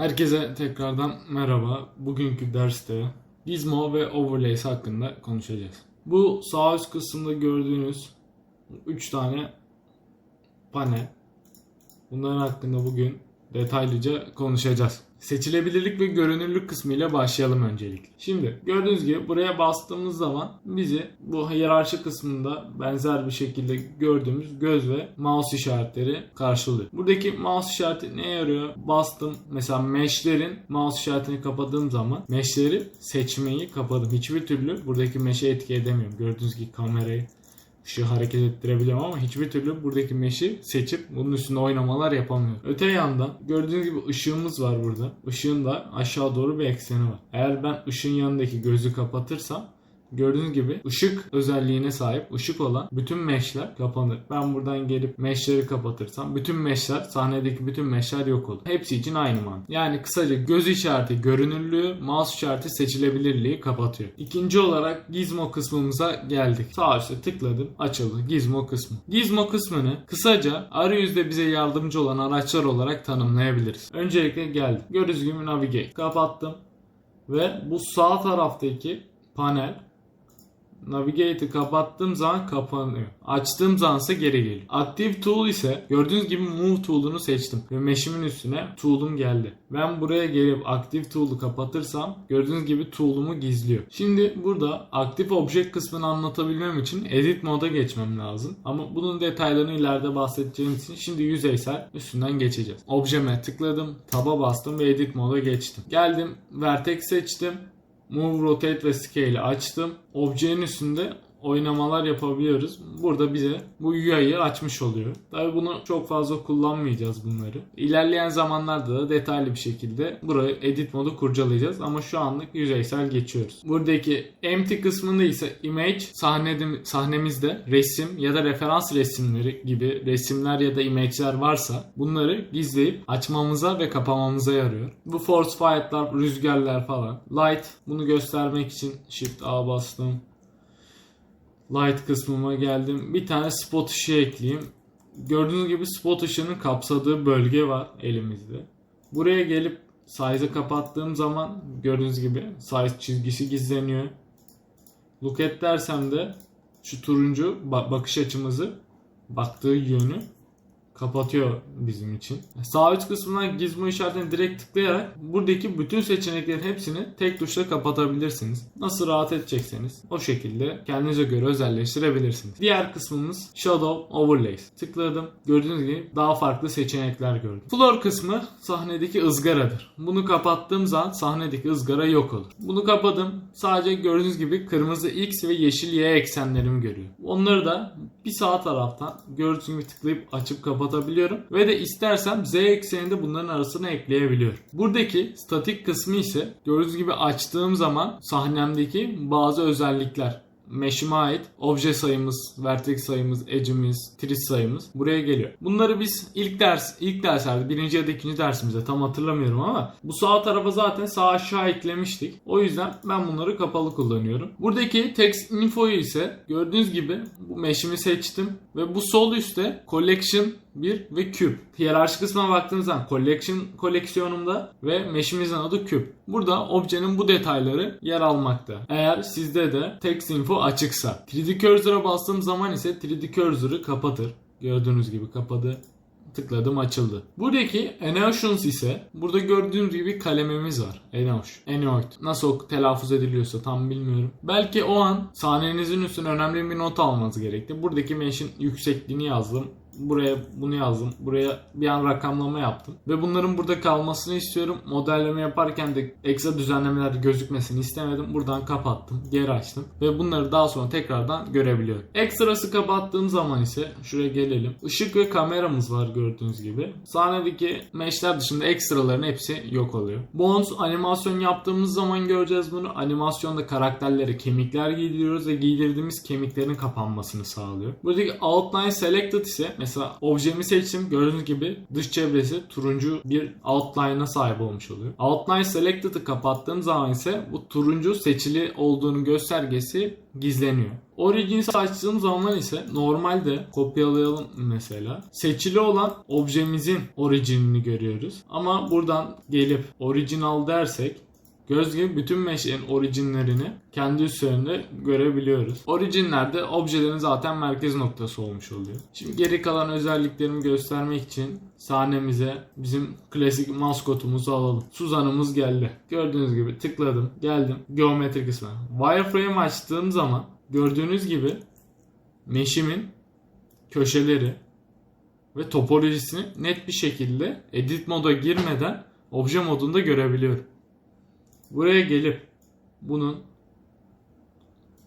Herkese tekrardan merhaba. Bugünkü derste Gizmo ve Overlays hakkında konuşacağız. Bu sağ üst kısımda gördüğünüz 3 tane panel. Bunların hakkında bugün detaylıca konuşacağız. Seçilebilirlik ve görünürlük kısmı ile başlayalım öncelikle. Şimdi gördüğünüz gibi buraya bastığımız zaman bizi bu hiyerarşi kısmında benzer bir şekilde gördüğümüz göz ve mouse işaretleri karşılıyor. Buradaki mouse işareti neye yarıyor? Bastım mesela meshlerin mouse işaretini kapadığım zaman meshleri seçmeyi kapadım. Hiçbir türlü buradaki mesh'e etki edemiyorum. Gördüğünüz gibi kamerayı ışığı hareket ettirebiliyorum ama hiçbir türlü buradaki mesh'i seçip bunun üstünde oynamalar yapamıyorum. Öte yandan gördüğünüz gibi ışığımız var burada. Işığın da aşağı doğru bir ekseni var. Eğer ben ışığın yanındaki gözü kapatırsam Gördüğünüz gibi ışık özelliğine sahip ışık olan bütün meshler kapanır. Ben buradan gelip meshleri kapatırsam bütün meshler sahnedeki bütün meshler yok olur. Hepsi için aynı mantık. Yani kısaca göz işareti görünürlüğü, mouse işareti seçilebilirliği kapatıyor. İkinci olarak gizmo kısmımıza geldik. Sağ üstte tıkladım açıldı gizmo kısmı. Gizmo kısmını kısaca arayüzde bize yardımcı olan araçlar olarak tanımlayabiliriz. Öncelikle geldim. Gördüğünüz gibi navigate kapattım ve bu sağ taraftaki panel Navigate'i kapattığım zaman kapanıyor. Açtığım zaman ise geri geliyor. Active Tool ise gördüğünüz gibi Move Tool'unu seçtim. Ve mesh'imin üstüne Tool'um geldi. Ben buraya gelip Active Tool'u kapatırsam gördüğünüz gibi Tool'umu gizliyor. Şimdi burada Active Object kısmını anlatabilmem için Edit moda geçmem lazım. Ama bunun detaylarını ileride bahsedeceğim için şimdi yüzeysel üstünden geçeceğiz. Objeme tıkladım, Tab'a bastım ve Edit moda geçtim. Geldim, Vertex seçtim. Move, Rotate ve Scale açtım. Objenin üstünde oynamalar yapabiliyoruz. Burada bize bu UI'yi açmış oluyor. Tabi bunu çok fazla kullanmayacağız bunları. İlerleyen zamanlarda da detaylı bir şekilde burayı edit modu kurcalayacağız ama şu anlık yüzeysel geçiyoruz. Buradaki empty kısmında ise image sahnede, sahnemizde resim ya da referans resimleri gibi resimler ya da image'ler varsa bunları gizleyip açmamıza ve kapamamıza yarıyor. Bu force fight'lar, rüzgarlar falan. Light bunu göstermek için shift A bastım. Light kısmıma geldim. Bir tane spot ışığı ekleyeyim. Gördüğünüz gibi spot ışığının kapsadığı bölge var elimizde. Buraya gelip size'ı kapattığım zaman gördüğünüz gibi size çizgisi gizleniyor. Look at dersem de şu turuncu bakış açımızı baktığı yönü kapatıyor bizim için. Sağ üst kısmından gizmo işaretine direkt tıklayarak buradaki bütün seçeneklerin hepsini tek tuşla kapatabilirsiniz. Nasıl rahat edecekseniz o şekilde kendinize göre özelleştirebilirsiniz. Diğer kısmımız Shadow Overlays. Tıkladım. Gördüğünüz gibi daha farklı seçenekler gördüm. Floor kısmı sahnedeki ızgaradır. Bunu kapattığım zaman sahnedeki ızgara yok olur. Bunu kapadım. Sadece gördüğünüz gibi kırmızı X ve yeşil Y eksenlerimi görüyor. Onları da bir sağ taraftan gördüğünüz gibi tıklayıp açıp kapatabiliyorum. Ve de istersem Z ekseninde bunların arasına ekleyebiliyorum. Buradaki statik kısmı ise gördüğünüz gibi açtığım zaman sahnemdeki bazı özellikler mesh'ime ait obje sayımız, vertex sayımız, edge'imiz, tris sayımız buraya geliyor. Bunları biz ilk ders, ilk derslerde birinci ya da ikinci dersimizde tam hatırlamıyorum ama bu sağ tarafa zaten sağ aşağı eklemiştik. O yüzden ben bunları kapalı kullanıyorum. Buradaki text info'yu ise gördüğünüz gibi bu mesh'imi seçtim ve bu sol üstte collection 1 ve küp. Hiyerarşi kısmına baktığınız zaman collection koleksiyonumda ve mesh'imizin adı küp. Burada objenin bu detayları yer almakta. Eğer sizde de text info açıksa. 3D cursor'a bastığım zaman ise 3D cursor'ı kapatır. Gördüğünüz gibi kapadı tıkladım açıldı. Buradaki Eneotions ise burada gördüğünüz gibi kalemimiz var. Eneoş. Enoid. Nasıl telaffuz ediliyorsa tam bilmiyorum. Belki o an sahnenizin üstüne önemli bir not almanız gerekti. Buradaki mesh'in yüksekliğini yazdım buraya bunu yazdım. Buraya bir an rakamlama yaptım. Ve bunların burada kalmasını istiyorum. Modelleme yaparken de ekstra düzenlemeler gözükmesini istemedim. Buradan kapattım. Geri açtım. Ve bunları daha sonra tekrardan görebiliyorum. Ekstrası kapattığım zaman ise şuraya gelelim. Işık ve kameramız var gördüğünüz gibi. Sahnedeki meshler dışında ekstraların hepsi yok oluyor. Bones animasyon yaptığımız zaman göreceğiz bunu. Animasyonda karakterlere kemikler giydiriyoruz ve giydirdiğimiz kemiklerin kapanmasını sağlıyor. Buradaki outline selected ise mesela Mesela objemi seçtim. Gördüğünüz gibi dış çevresi turuncu bir outline'a sahip olmuş oluyor. Outline selected'ı kapattığım zaman ise bu turuncu seçili olduğunu göstergesi gizleniyor. Origins'i açtığım zaman ise normalde kopyalayalım mesela. Seçili olan objemizin orijinini görüyoruz. Ama buradan gelip original dersek Göz gibi bütün mesh'in orijinlerini kendi üzerinde görebiliyoruz. Orijinler de objelerin zaten merkez noktası olmuş oluyor. Şimdi geri kalan özelliklerimi göstermek için sahnemize bizim klasik maskotumuzu alalım. Suzan'ımız geldi. Gördüğünüz gibi tıkladım, geldim geometri kısmına. Wireframe açtığım zaman gördüğünüz gibi mesh'imin köşeleri ve topolojisini net bir şekilde edit moda girmeden obje modunda görebiliyorum. Buraya gelip bunun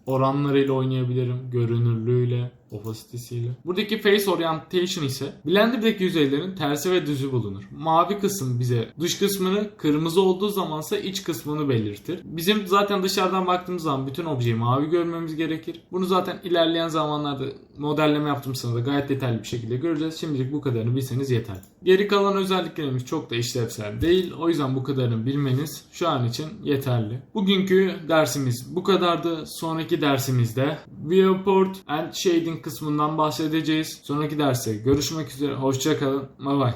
oranlarıyla oynayabilirim. Görünürlüğüyle, opacitesiyle. Buradaki face orientation ise Blender'daki yüzeylerin tersi ve düzü bulunur. Mavi kısım bize dış kısmını, kırmızı olduğu zamansa iç kısmını belirtir. Bizim zaten dışarıdan baktığımız zaman bütün objeyi mavi görmemiz gerekir. Bunu zaten ilerleyen zamanlarda modelleme yaptığım sırada gayet detaylı bir şekilde göreceğiz. Şimdilik bu kadarını bilseniz yeter. Geri kalan özelliklerimiz çok da işlevsel değil. O yüzden bu kadarını bilmeniz şu an için yeterli. Bugünkü dersimiz bu kadardı. Sonraki dersimizde Viewport and Shading kısmından bahsedeceğiz. Sonraki derste görüşmek üzere. Hoşçakalın. Bye bye.